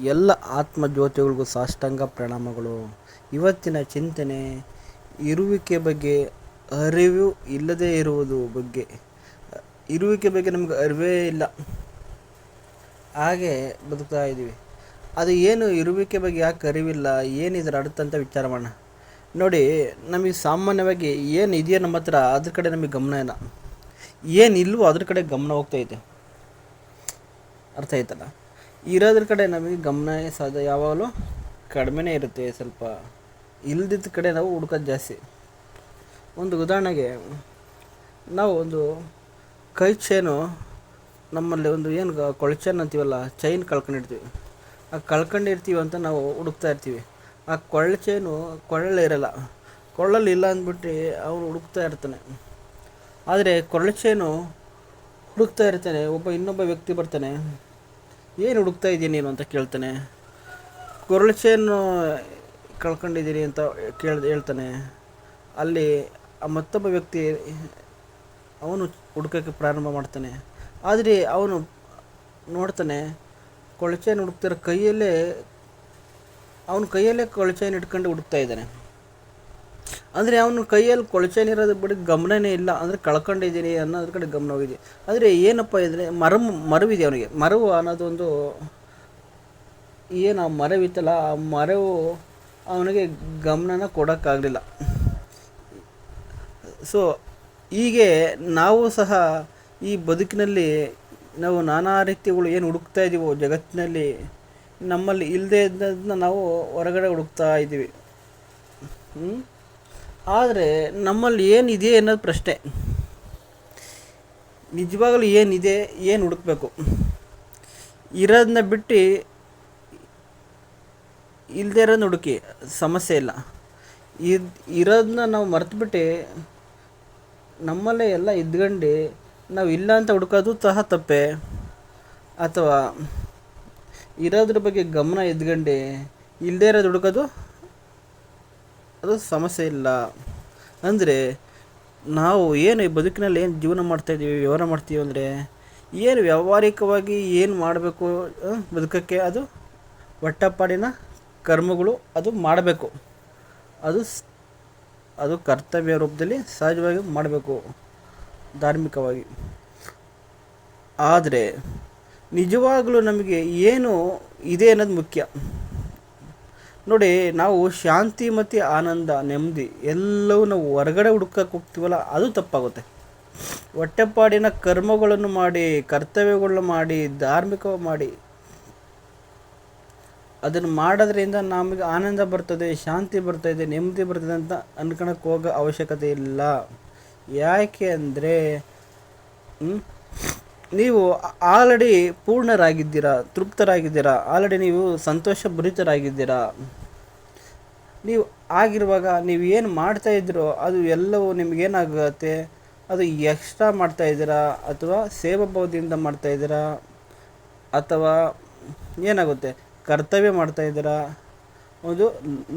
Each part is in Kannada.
ಎಲ್ಲ ಆತ್ಮ ಜ್ಯೋತಿಗಳಿಗೂ ಸಾಷ್ಟಾಂಗ ಪ್ರಣಾಮಗಳು. ಇವತ್ತಿನ ಚಿಂತನೆ, ಇರುವಿಕೆ ಬಗ್ಗೆ ಅರಿವು ಇಲ್ಲದೇ ಇರುವುದು ಬಗ್ಗೆ. ಇರುವಿಕೆ ಬಗ್ಗೆ ನಮ್ಗೆ ಅರಿವೇ ಇಲ್ಲ. ಹಾಗೆ ಬದುಕ್ತಾ ಇದ್ದೀವಿ. ಅದು ಏನು ಇರುವಿಕೆ ಬಗ್ಗೆ ಯಾಕೆ ಅರಿವಿಲ್ಲ? ಏನು ಇದರ ಅಂತ ವಿಚಾರ ಮಾಡೋಣ. ನೋಡಿ, ನಮಗೆ ಸಾಮಾನ್ಯವಾಗಿ ಏನು ಇದೆಯೋ ನಮ್ಮ ಹತ್ರ ಅದ್ರ ಕಡೆ ನಮಗೆ ಗಮನ ಇಲ್ಲ. ಏನು ಇಲ್ವೋ ಅದ್ರ ಕಡೆ ಗಮನ ಹೋಗ್ತೈತೆ ಅರ್ಥ ಆಯ್ತಲ್ಲ? ಇರೋದ್ರ ಕಡೆ ನಮಗೆ ಗಮನ ಸಾಧ್ಯ ಯಾವಾಗಲೂ ಕಡಿಮೆನೇ ಇರುತ್ತೆ ಸ್ವಲ್ಪ ಇಲ್ದಿದ್ದ ಕಡೆ ನಾವು ಹುಡ್ಕೋದು ಜಾಸ್ತಿ. ಒಂದು ಉದಾಹರಣೆಗೆ ನಾವು ಒಂದು ಕೈ ಚೈನು ನಮ್ಮಲ್ಲಿ ಒಂದು ಏನು ಕೊಳಚೇನು ಚೈನ್ ಅಂತೀವಲ್ಲ, ಚೈನ್ ಕಳ್ಕೊಂಡಿರ್ತೀವಿ. ಆ ಕಳ್ಕೊಂಡಿರ್ತೀವಿ ಅಂತ ನಾವು ಹುಡುಕ್ತಾ ಇರ್ತೀವಿ. ಆ ಕೊಳ್ಳ ಚೈನು ಕೊಳ್ಳಲ್ಲಿ ಇರಲ್ಲ ಕೊಳ್ಳಲ್ಲಿ ಇಲ್ಲ ಅಂದ್ಬಿಟ್ಟು ಅವನು ಹುಡುಕ್ತಾ ಇರ್ತಾನೆ. ಆದರೆ ಕೊರಳ ಚೈನು ಹುಡುಕ್ತಾ ಇರ್ತಾನೆ, ಒಬ್ಬ ಇನ್ನೊಬ್ಬ ವ್ಯಕ್ತಿ ಬರ್ತಾನೆ. ಏನು ಹುಡುಕ್ತಾ ಇದ್ದೀನಿ ನೀನು ಅಂತ ಕೇಳ್ತಾನೆ. ಕೊರಳು ಚೈನು ಕಳ್ಕೊಂಡಿದ್ದೀನಿ ಅಂತ ಕೇಳ್ದು ಹೇಳ್ತಾನೆ. ಅಲ್ಲಿ ಆ ಮತ್ತೊಬ್ಬ ವ್ಯಕ್ತಿ ಅವನು ಹುಡುಕಕ್ಕೆ ಪ್ರಾರಂಭ ಮಾಡ್ತಾನೆ. ಆದರೆ ಅವನು ನೋಡ್ತಾನೆ ಕೊಳಚೆಯನ್ನು ಹುಡುಕ್ತಿರೋ ಕೈಯಲ್ಲೇ, ಅವನ ಕೈಯಲ್ಲೇ ಕೊಳಚೆಯನ್ನು ಇಟ್ಕೊಂಡು ಹುಡುಕ್ತಾ ಇದ್ದಾನೆ. ಅಂದರೆ ಅವನು ಕೈಯಲ್ಲಿ ಕೊಳಚೆನಿರೋದು ಬಿಡಿ, ಗಮನನೇ ಇಲ್ಲ. ಅಂದರೆ ಕಳ್ಕೊಂಡಿದ್ದೀನಿ ಅನ್ನೋದ್ರ ಕಡೆ ಗಮನ ಹೋಗಿದೆ. ಆದರೆ ಏನಪ್ಪ ಇದ್ರೆ, ಮರ, ಮರವಿದೆ ಅವನಿಗೆ. ಮರವು ಅನ್ನೋದೊಂದು ಏನು ಆ ಮರವಿತ್ತಲ್ಲ ಆ ಮರವು ಅವನಿಗೆ ಗಮನನ ಕೊಡೋಕ್ಕಾಗಲಿಲ್ಲ. ಸೊ ಹೀಗೆ ನಾವು ಸಹ ಈ ಬದುಕಿನಲ್ಲಿ ನಾವು ನಾನಾ ರೀತಿಗಳು ಏನು ಹುಡುಕ್ತಾ ಇದ್ದೀವೋ ಜಗತ್ತಿನಲ್ಲಿ ನಮ್ಮಲ್ಲಿ ಇಲ್ಲದೇ ಇದ್ದದನ್ನ ನಾವು ಹೊರಗಡೆ ಹುಡುಕ್ತಾ ಇದ್ದೀವಿ ಆದರೆ ನಮ್ಮಲ್ಲಿ ಏನಿದೆ ಅನ್ನೋದು ಪ್ರಶ್ನೆ. ನಿಜವಾಗಲೂ ಏನಿದೆ, ಏನು ಹುಡುಕ್ಬೇಕು? ಇರೋದನ್ನ ಬಿಟ್ಟು ಇಲ್ಲದೇ ಇರೋದನ್ನ ಹುಡುಕಿ, ಸಮಸ್ಯೆ ಇಲ್ಲ. ಇದು ಇರೋದನ್ನ ನಾವು ಮರೆತುಬಿಟ್ಟು, ನಮ್ಮಲ್ಲೇ ಎಲ್ಲ ಇದ್ಕೊಂಡು ನಾವು ಇಲ್ಲ ಅಂತ ಹುಡುಕೋದು ಸಹ ತಪ್ಪೆ. ಅಥವಾ ಇರೋದ್ರ ಬಗ್ಗೆ ಗಮನ ಇದ್ಕೊಂಡು ಇಲ್ಲದೇ ಇರೋದು ಹುಡುಕೋದು ಅದು ಸಮಸ್ಯೆ ಇಲ್ಲ. ಅಂದರೆ, ನಾವು ಏನು ಬದುಕಿನಲ್ಲಿ ಏನು ಜೀವನ ಮಾಡ್ತಾಯಿದ್ದೀವಿ ವ್ಯವಹಾರ ಮಾಡ್ತೀವಿ ಅಂದರೆ, ಏನು ವ್ಯಾವಹಾರಿಕವಾಗಿ ಏನು ಮಾಡಬೇಕು ಬದುಕಕ್ಕೆ ಅದು ಒಟ್ಟಪಾಡಿನ ಕರ್ಮಗಳು ಅದು ಮಾಡಬೇಕು. ಅದು ಅದು ಕರ್ತವ್ಯ ರೂಪದಲ್ಲಿ ಸಹಜವಾಗಿ ಮಾಡಬೇಕು, ಧಾರ್ಮಿಕವಾಗಿ. ಆದರೆ, ನಿಜವಾಗಲೂ ನಮಗೆ ಏನು ಇದೆ ಅನ್ನೋದು ಮುಖ್ಯ. ನೋಡಿ, ನಾವು ಶಾಂತಿ ಮತ್ತು ಆನಂದ, ನೆಮ್ಮದಿ ಎಲ್ಲವೂ ನಾವು ಹೊರಗಡೆ ಹುಡುಕಕ್ಕೆ ಹೋಗ್ತೀವಲ್ಲ, ಅದು ತಪ್ಪಾಗುತ್ತೆ. ಹೊಟ್ಟೆಪಾಡಿನ ಕರ್ಮಗಳನ್ನು ಮಾಡಿ, ಕರ್ತವ್ಯಗಳನ್ನು ಮಾಡಿ ಧಾರ್ಮಿಕ ಮಾಡಿ, ಅದನ್ನು ಮಾಡೋದ್ರಿಂದ ನಮಗೆ ಆನಂದ ಬರ್ತದೆ, ಶಾಂತಿ ಬರ್ತದೆ, ನೆಮ್ಮದಿ ಬರ್ತದೆ ಅಂತ ಅನ್ಕೊಳಕ್ಕೆ ಹೋಗೋ ಅವಶ್ಯಕತೆ ಇಲ್ಲ. ಯಾಕೆ ಅಂದರೆ ನೀವು ಆಲ್ರೆಡಿ ಪೂರ್ಣರಾಗಿದ್ದೀರಾ, ತೃಪ್ತರಾಗಿದ್ದೀರಾ, ಆಲ್ರೆಡಿ ನೀವು ಸಂತೋಷ ಭರಿತರಾಗಿದ್ದೀರಾ? ನೀವು ಆಗಿರುವಾಗ ನೀವು ಏನು ಮಾಡ್ತಾ ಇದ್ದೀರೋ ಅದು ಎಲ್ಲವೂ ನಿಮಗೇನಾಗುತ್ತೆ ಅದು ಎಕ್ಸ್ಟ್ರಾ ಮಾಡ್ತಾ ಇದ್ದೀರಾ ಅಥವಾ ಸೇವಾಭಾವದಿಂದ ಮಾಡ್ತಾ ಇದ್ದೀರಾ? ಅಥವಾ ಏನಾಗುತ್ತೆ? ಕರ್ತವ್ಯ ಮಾಡ್ತಾ ಇದ್ದೀರಾ? ಒಂದು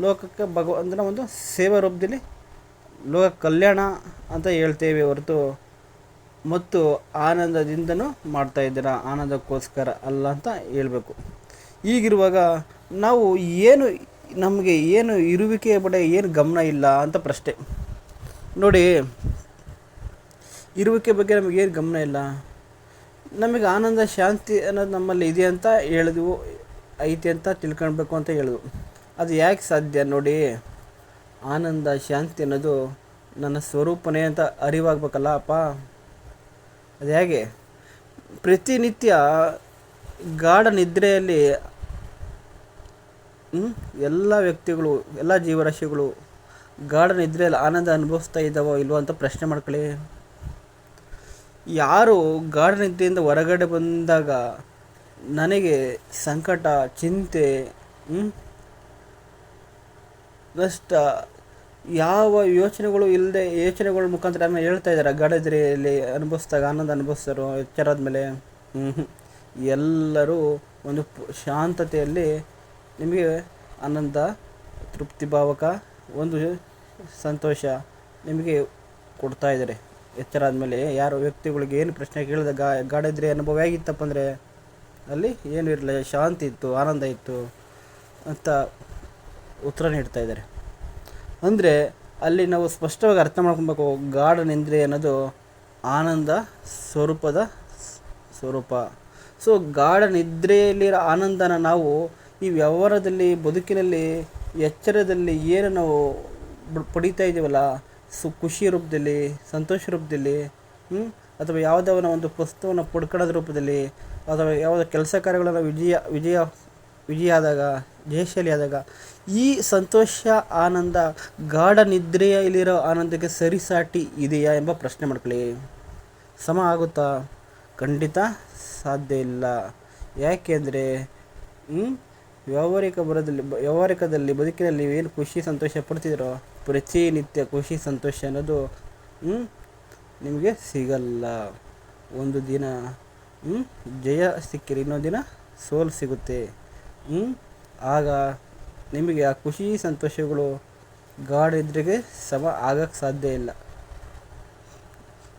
ಲೋಕಕ್ಕೆ ಭಗವಂತನ ಒಂದು ಸೇವಾ ರೂಪದಲ್ಲಿ ಲೋಕ ಕಲ್ಯಾಣ ಅಂತ ಹೇಳ್ತೇವೆ ಹೊರತು ಮತ್ತು ಆನಂದದಿಂದನೂ ಮಾಡ್ತಾ ಇದ್ದೀರಾ? ಆನಂದಕ್ಕೋಸ್ಕರ ಅಲ್ಲ ಅಂತ ಹೇಳಬೇಕು. ಈಗಿರುವಾಗ ನಾವು ಏನು, ನಮಗೆ ಏನು ಇರುವಿಕೆ ಬಡ ಏನು ಗಮನ ಇಲ್ಲ ಅಂತ ಪ್ರಶ್ನೆ. ನೋಡಿ, ಇರುವಿಕೆ ಬಗ್ಗೆ ನಮಗೇನು ಗಮನ ಇಲ್ಲ? ನಮಗೆ ಆನಂದ, ಶಾಂತಿ ಅನ್ನೋದು ನಮ್ಮಲ್ಲಿ ಇದೆ ಅಂತ ಹೇಳಿದ್ವು, ಐತಿ ಅಂತ ತಿಳ್ಕೊಳ್ಬೇಕು ಅಂತ ಹೇಳಿದ್ವು. ಅದು ಯಾಕೆ ಸಾಧ್ಯ? ನೋಡಿ, ಆನಂದ, ಶಾಂತಿ ಅನ್ನೋದು ನನ್ನ ಸ್ವರೂಪನೇ ಅಂತ ಅರಿವಾಗಬೇಕಲ್ಲ ಅಪ್ಪ ಅದು ಹೇಗೆ? ಪ್ರತಿನಿತ್ಯ ಗಾಢ ನಿದ್ರೆಯಲ್ಲಿ ಎಲ್ಲ ವ್ಯಕ್ತಿಗಳು, ಎಲ್ಲ ಜೀವರಾಶಿಗಳು ಗಾಢ ನಿದ್ರೆಯಲ್ಲಿ ಆನಂದ ಅನುಭವಿಸ್ತಾ ಇದ್ದಾವೋ ಇಲ್ವೋ ಅಂತ ಪ್ರಶ್ನೆ ಮಾಡ್ಕೊಳ್ಳಿ. ಯಾರು ಗಾಢ ನಿದ್ರೆಯಿಂದ ಹೊರಗಡೆ ಬಂದಾಗ ನನಗೆ ಸಂಕಟ, ಚಿಂತೆ ನಷ್ಟ ಯಾವ ಯೋಚನೆಗಳು ಇಲ್ಲದೆ ಯೋಚನೆಗಳ ಮುಖಾಂತರ ಹೇಳ್ತಾ ಇದ್ದಾರೆ. ಗಡದ್ರಿಯಲ್ಲಿ ಅನುಭವಿಸಿದಾಗ ಆನಂದ ಅನುಭವಿಸ್ತಾರೋ ಎಚ್ಚರಾದ ಮೇಲೆ ಎಲ್ಲರೂ ಒಂದು ಶಾಂತತೆಯಲ್ಲಿ ನಿಮಗೆ ಆನಂದ ತೃಪ್ತಿ ಭಾವಕ ಒಂದು ಸಂತೋಷ ನಿಮಗೆ ಕೊಡ್ತಾ ಇದ್ದಾರೆ. ಎಚ್ಚರ ಆದಮೇಲೆ ಯಾರು ವ್ಯಕ್ತಿಗಳಿಗೆ ಏನು ಪ್ರಶ್ನೆ ಕೇಳಿದ ಗಾ, ಗಾಡದ್ರಿ ಅನುಭವ ಹೇಗಿತ್ತಪ್ಪ ಅಂದರೆ, ಅಲ್ಲಿ ಏನು ಇರಲಿಲ್ಲ, ಶಾಂತಿ ಇತ್ತು, ಆನಂದ ಇತ್ತು ಅಂತ ಉತ್ತರ ನೀಡ್ತಾ ಇದ್ದಾರೆ. ಅಂದರೆ ಅಲ್ಲಿ ನಾವು ಸ್ಪಷ್ಟವಾಗಿ ಅರ್ಥ ಮಾಡ್ಕೊಬೇಕು ಗಾರ್ಡನ್ ನಿದ್ರೆ ಅನ್ನೋದು ಆನಂದ ಸ್ವರೂಪದ ಸ್ವರೂಪ ಸೊ ಗಾರ್ಡನ್ ಇದ್ರೆಯಲ್ಲಿರೋ ಆನಂದನ ನಾವು ಈ ವ್ಯವಹಾರದಲ್ಲಿ, ಬದುಕಿನಲ್ಲಿ, ಎಚ್ಚರದಲ್ಲಿ ಏನು ನಾವು ಪಡೀತಾ ಇದ್ದೀವಲ್ಲ, ಸು, ಖುಷಿ ರೂಪದಲ್ಲಿ, ಸಂತೋಷ ರೂಪದಲ್ಲಿ? ಅಥವಾ ಯಾವುದೋ ಒಂದು ಪುಸ್ತಕವನ್ನು ಪಡ್ಕೊಳ್ಳೋದ ರೂಪದಲ್ಲಿ, ಅಥವಾ ಯಾವುದೋ ಕೆಲಸ ಕಾರ್ಯಗಳನ್ನು ವಿಜಯ ವಿಜಯ ವಿಜಯ ಆದಾಗ ಜಯಶಾಲಿ ಆದಾಗ ಈ ಸಂತೋಷ, ಆನಂದ ಗಾಢ ನಿದ್ರೆಯಲ್ಲಿರೋ ಆನಂದಕ್ಕೆ ಸರಿಸಾಟಿ ಇದೆಯಾ ಎಂಬ ಪ್ರಶ್ನೆ ಮಾಡ್ಕೊಳ್ಳಿ. ಸಮ ಆಗುತ್ತಾ? ಖಂಡಿತ ಸಾಧ್ಯ ಇಲ್ಲ. ಯಾಕೆಂದರೆ ವ್ಯಾವಹಾರಿಕ ಬರದಲ್ಲಿ, ವ್ಯಾವಹಾರಿಕದಲ್ಲಿ, ಬದುಕಿನಲ್ಲಿ ಏನು ಖುಷಿ, ಸಂತೋಷ ಪಡ್ತಿದ್ರೋ ಪ್ರತಿನಿತ್ಯ ಖುಷಿ, ಸಂತೋಷ ಅನ್ನೋದು ನಿಮಗೆ ಸಿಗಲ್ಲ. ಒಂದು ದಿನ ಜಯ ಸಿಕ್ಕಿರಿ ಇನ್ನೊಂದು ದಿನ ಸೋಲು ಸಿಗುತ್ತೆ? ಆಗ ನಿಮಗೆ ಆ ಖುಷಿ ಸಂತೋಷಗಳು ಗಾಢ ನಿದ್ರೆಗೆ ಸಮ ಆಗಕ್ಕೆ ಸಾಧ್ಯ ಇಲ್ಲ.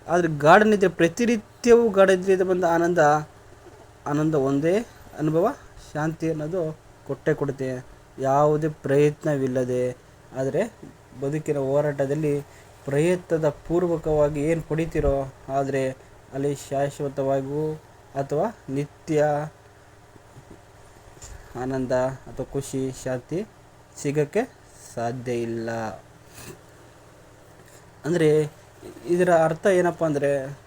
ಆದರೆ ಗಾರ್ಡನ್ ನಿದ್ರೆ ಪ್ರತಿನಿತ್ಯವೂ ಗಾಡಿದ್ರಿಂದ ಬಂದ ಆನಂದ ಆನಂದ ಒಂದೇ ಅನುಭವ, ಶಾಂತಿ ಅನ್ನೋದು ಕೊಟ್ಟೆ ಕೊಡುತ್ತೆ. ಯಾವುದೇ ಪ್ರಯತ್ನವಿಲ್ಲದೆ. ಆದರೆ ಬದುಕಿನ ಹೋರಾಟದಲ್ಲಿ ಪ್ರಯತ್ನದ ಪೂರ್ವಕವಾಗಿ ಏನು ಪಡಿತೀರೋ, ಆದರೆ ಅಲ್ಲಿ ಶಾಶ್ವತವಾಗಿಯೂ ಅಥವಾ ನಿತ್ಯ ಆನಂದ ಅಥವಾ ಖುಷಿ, ಶಾಂತಿ ಸಿಗೋಕ್ಕೆ ಸಾಧ್ಯ ಇಲ್ಲ. ಅಂದರೆ ಇದರ ಅರ್ಥ ಏನಪ್ಪ ಅಂದರೆ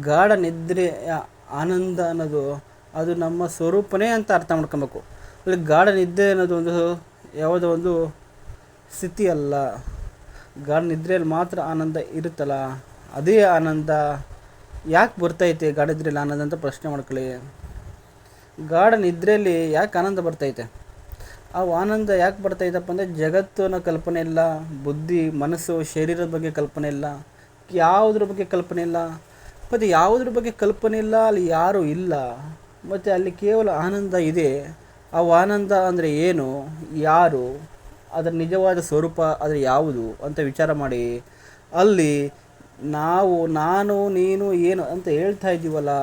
ಗಾಢ ನಿದ್ರೆ, ಆನಂದ ಅನ್ನೋದು ಅದು ನಮ್ಮ ಸ್ವರೂಪನೇ ಅಂತ ಅರ್ಥ ಮಾಡ್ಕೊಬೇಕು. ಅಲ್ಲಿ ಗಾಢ ನಿದ್ದೆ ಅನ್ನೋದು ಒಂದು ಯಾವುದೋ ಒಂದು ಸ್ಥಿತಿ ಅಲ್ಲ. ಗಾಢ ನಿದ್ರೆಯಲ್ಲಿ ಮಾತ್ರ ಆನಂದ ಇರುತ್ತಲ್ಲ. ಅದೇ ಆನಂದ ಯಾಕೆ ಬರ್ತೈತೆ ಗಾಢ ನಿದ್ರೆಯಲ್ಲಿ ಆನಂದ ಅಂತ ಪ್ರಶ್ನೆ ಮಾಡ್ಕೊಳ್ಳಿ. ಗಾಢ ನಿದ್ರೆಯಲ್ಲಿ ಯಾಕೆ ಆನಂದ ಬರ್ತೈತೆ? ಆ ಆನಂದ ಯಾಕೆ ಬರ್ತೈತಪ್ಪ ಅಂದರೆ ಜಗತ್ತು ಅನ್ನೋ ಕಲ್ಪನೆ ಇಲ್ಲ, ಬುದ್ಧಿ, ಮನಸ್ಸು, ಶರೀರದ ಬಗ್ಗೆ ಕಲ್ಪನೆ ಇಲ್ಲ, ಯಾವುದ್ರ ಬಗ್ಗೆ ಕಲ್ಪನೆ ಇಲ್ಲ. ಮತ್ತು ಯಾವುದ್ರ ಬಗ್ಗೆ ಕಲ್ಪನೆ ಇಲ್ಲ, ಅಲ್ಲಿ ಯಾರೂ ಇಲ್ಲ. ಮತ್ತು ಅಲ್ಲಿ ಕೇವಲ ಆನಂದ ಇದೆ. ಆ ಆನಂದ ಅಂದರೆ ಏನು, ಯಾರು, ಅದರ ನಿಜವಾದ ಸ್ವರೂಪ ಅದರ ಯಾವುದು ಅಂತ ವಿಚಾರ ಮಾಡಿ, ಅಲ್ಲಿ ನಾವು, ನಾನು, ನೀನು, ಏನು ಅಂತ ಹೇಳ್ತಾ ಇದ್ದೀವಲ್ಲ,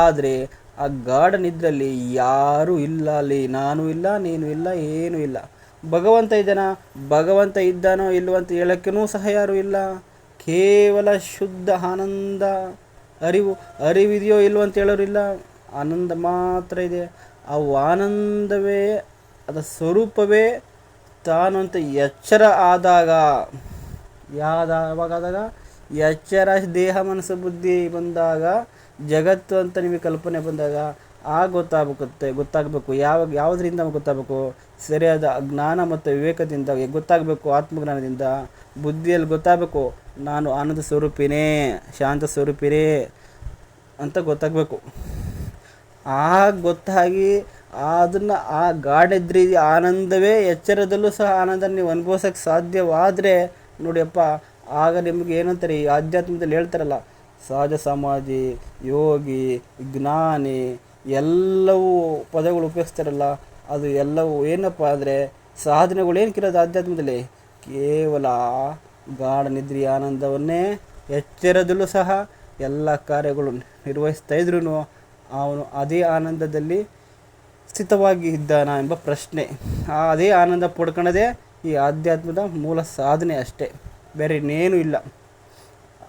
ಆದರೆ ಆ ಗಾರ್ಡನ್ ಇದ್ರಲ್ಲಿ ಯಾರೂ ಇಲ್ಲ ಅಲ್ಲಿ. ನಾನು ಇಲ್ಲ, ನೀನು ಇಲ್ಲ, ಏನೂ ಇಲ್ಲ. ಭಗವಂತ ಇದ್ದಾನ? ಭಗವಂತ ಇದ್ದಾನೋ ಇಲ್ವೋ ಅಂತ ಹೇಳೋಕ್ಕೂ ಸಹ ಯಾರೂ ಇಲ್ಲ. ಕೇವಲ ಶುದ್ಧ ಆನಂದ, ಅರಿವು, ಅರಿವಿದೆಯೋ ಇಲ್ವೋ ಅಂತ ಹೇಳೋರಿಲ್ಲ ಆನಂದ ಮಾತ್ರ ಇದೆ. ಆ ಆನಂದವೇ ಅದರ ಸ್ವರೂಪವೇ ತಾನು ಅಂತ ಎಚ್ಚರ ಆದಾಗ ಯಾವಾಗ ಆದಾಗ? ಎಚ್ಚರ ದೇಹ ಮನಸ್ಸು ಬುದ್ಧಿ ಬಂದಾಗ ಜಗತ್ತು ಅಂತ ನಿಮಗೆ ಕಲ್ಪನೆ ಬಂದಾಗ ಆ ಗೊತ್ತಾಗುತ್ತೆ ಗೊತ್ತಾಗಬೇಕು. ಯಾವ, ಯಾವುದರಿಂದ ಗೊತ್ತಾಗಬೇಕು? ಸರಿಯಾದ ಜ್ಞಾನ ಮತ್ತು ವಿವೇಕದಿಂದ, ಗೊತ್ತಾಗಬೇಕು ಆತ್ಮಜ್ಞಾನದಿಂದ, ಬುದ್ಧಿಯಲ್ಲಿ ಗೊತ್ತಾಗಬೇಕು, ನಾನು ಆನಂದ ಸ್ವರೂಪಿನೇ, ಶಾಂತ ಸ್ವರೂಪಿನೇ ಅಂತ ಗೊತ್ತಾಗಬೇಕು. ಆಗ ಗೊತ್ತಾಗಿ ಅದನ್ನು ಆ ಗಾಢದ್ರಿ, ಆನಂದವೇ ಎಚ್ಚರದಲ್ಲೂ ಸಹ ಆನಂದ ನೀವು ಅನುಭವಿಸೋಕ್ಕೆ ಸಾಧ್ಯವಾದರೆ, ನೋಡಿಯಪ್ಪ, ಆಗ ನಿಮಗೆ ಏನಂತಾರೆ, ಈ ಆಧ್ಯಾತ್ಮದಲ್ಲಿ ಹೇಳ್ತಾರಲ್ಲ ಸಹಜ ಸಮಾಧಿ, ಯೋಗಿ, ಜ್ಞಾನಿ ಎಲ್ಲವೂ ಪದಗಳು ಉಪಯೋಗಿಸ್ತಾರಲ್ಲ, ಅದು ಎಲ್ಲವೂ ಏನಪ್ಪ ಸಾಧನೆಗಳು ಏನಕ್ಕಿರೋದು ಆಧ್ಯಾತ್ಮದಲ್ಲಿ? ಕೇವಲ ಗಾಢ ನಿದ್ರಿ ಆನಂದವನ್ನೇ ಎಚ್ಚರದಲ್ಲೂ ಸಹ ಎಲ್ಲ ಕಾರ್ಯಗಳು ನಿರ್ವಹಿಸ್ತಾ ಇದ್ರೂ ಅವನು ಅದೇ ಆನಂದದಲ್ಲಿ ಸ್ಥಿತವಾಗಿ ಇದ್ದಾನ ಎಂಬ ಪ್ರಶ್ನೆ. ಆ ಅದೇ ಆನಂದ ಪಡ್ಕೊಳ್ಳೋದೇ ಈ ಆಧ್ಯಾತ್ಮದ ಮೂಲ ಸಾಧನೆ ಅಷ್ಟೇ. ಬೇರೆ ಇನ್ನೇನು ಇಲ್ಲ.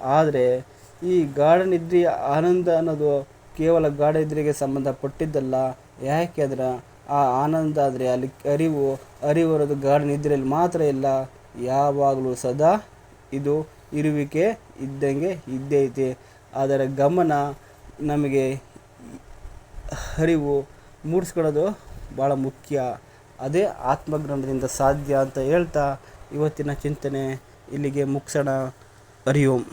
ಆದರೆ ಈ ಗಾರ್ಡನ್ ನಿದ್ರೆಯ ಆನಂದ ಅನ್ನೋದು ಕೇವಲ ಗಾಢ ನಿದ್ರೆಗೆ ಸಂಬಂಧಪಟ್ಟಿದ್ದಲ್ಲ. ಯಾಕೆ ಅಂದ್ರೆ ಆ ಆನಂದ ಆದರೆ ಅಲ್ಲಿ ಅರಿವು ಅರಿವು ಅನ್ನೋದು ಗಾಢ ನಿದ್ರೆಯಲ್ಲಿ ಮಾತ್ರ ಇಲ್ಲ. ಯಾವಾಗಲೂ ಸದಾ ಇದು ಇರುವಿಕೆ ಇದ್ದಂಗೆ ಇದ್ದೇ ಐತೆ. ಅದರ ಗಮನ ನಮಗೆ ಅರಿವು ಮೂಡಿಸ್ಕೊಳ್ಳೋದು ಭಾಳ ಮುಖ್ಯ. ಅದೇ ಆತ್ಮಜ್ಞಾನದಿಂದ ಸಾಧ್ಯ ಅಂತ ಹೇಳ್ತಾ ಇವತ್ತಿನ ಚಿಂತನೆ ಇಲ್ಲಿಗೆ ಮುಗಿಸೋಣ. ಅರಿಯೋಂ